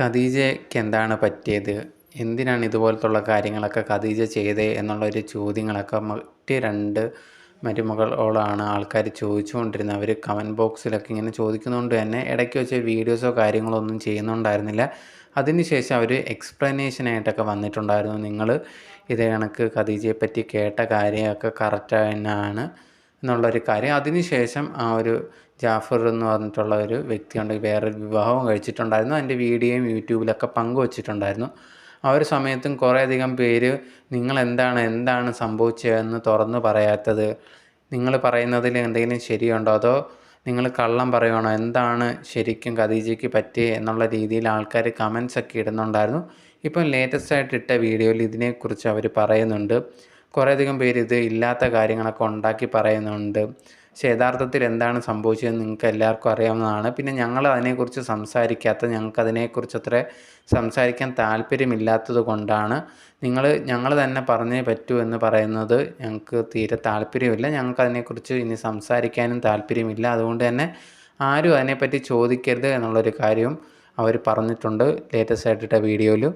ഖദീജയ്ക്ക് എന്താണ് പറ്റിയത്? എന്തിനാണ് ഇതുപോലത്തുള്ള കാര്യങ്ങളൊക്കെ ഖദീജ ചെയ്തത് എന്നുള്ളൊരു ചോദ്യങ്ങളൊക്കെ മറ്റ് രണ്ട് മരുമകളോളാണ് ആൾക്കാർ ചോദിച്ചുകൊണ്ടിരുന്നത്. അവർ കമന്റ് ബോക്സിലൊക്കെ ഇങ്ങനെ ചോദിക്കുന്നതുകൊണ്ട് തന്നെ ഇടയ്ക്ക് വെച്ച് വീഡിയോസോ കാര്യങ്ങളോ ഒന്നും ചെയ്യുന്നുണ്ടായിരുന്നില്ല. അതിനുശേഷം അവർ എക്സ്പ്ലനേഷനായിട്ടൊക്കെ വന്നിട്ടുണ്ടായിരുന്നു. നിങ്ങൾ ഇത് കണക്ക് ഖദീജയെ പറ്റി കേട്ട കാര്യമൊക്കെ കറക്റ്റ് തന്നെയാണ് എന്നുള്ളൊരു കാര്യം. അതിനുശേഷം ആ ഒരു ജാഫർ എന്ന് പറഞ്ഞിട്ടുള്ള ഒരു വ്യക്തിയുണ്ട് വേറൊരു വിവാഹവും കഴിച്ചിട്ടുണ്ടായിരുന്നു. അതിന്റെ വീഡിയോയും യൂട്യൂബിലൊക്കെ പങ്കുവച്ചിട്ടുണ്ടായിരുന്നു. ആ ഒരു സമയത്തും കുറേയധികം പേര് നിങ്ങൾ എന്താണ് എന്താണ് സംഭവിച്ചതെന്ന് തുറന്ന് പറയാത്തത്? നിങ്ങൾ പറയുന്നതിൽ എന്തെങ്കിലും ശരിയുണ്ടോ? അതോ നിങ്ങൾ കള്ളം പറയുകയാണോ എന്താണ് ശരിക്കും ഖദീജയ്ക്ക് പറ്റിയത് എന്നുള്ള രീതിയിൽ ആൾക്കാർ കമൻസ് ഒക്കെ ഇടുന്നുണ്ടായിരുന്നു. ഇപ്പം ലേറ്റസ്റ്റ് ആയിട്ട് ഇട്ട വീഡിയോയിൽ ഇതിനെക്കുറിച്ച് അവർ പറയുന്നുണ്ട്. കുറേയധികം പേര് ഇത് ഇല്ലാത്ത കാര്യങ്ങളൊക്കെ ഉണ്ടാക്കി പറയുന്നുണ്ട്. പക്ഷേ യഥാർത്ഥത്തിൽ എന്താണ് സംഭവിച്ചതെന്ന് നിങ്ങൾക്ക് എല്ലാവർക്കും അറിയാവുന്നതാണ്. പിന്നെ ഞങ്ങൾ അതിനെക്കുറിച്ച് സംസാരിക്കാത്ത ഞങ്ങൾക്ക് അതിനെക്കുറിച്ച് അത്ര സംസാരിക്കാൻ താല്പര്യമില്ലാത്തത് കൊണ്ടാണ് നിങ്ങൾ ഞങ്ങൾ തന്നെ പറഞ്ഞേ പറ്റൂ എന്ന് പറയുന്നത് ഞങ്ങൾക്ക് തീരെ താല്പര്യമില്ല. ഞങ്ങൾക്ക് അതിനെക്കുറിച്ച് ഇനി സംസാരിക്കാനും താല്പര്യമില്ല. അതുകൊണ്ട് തന്നെ ആരും അതിനെപ്പറ്റി ചോദിക്കരുത് എന്നുള്ളൊരു കാര്യവും അവർ പറഞ്ഞിട്ടുണ്ട് ലേറ്റസ്റ്റ് ആയിട്ടിട്ട വീഡിയോയിൽ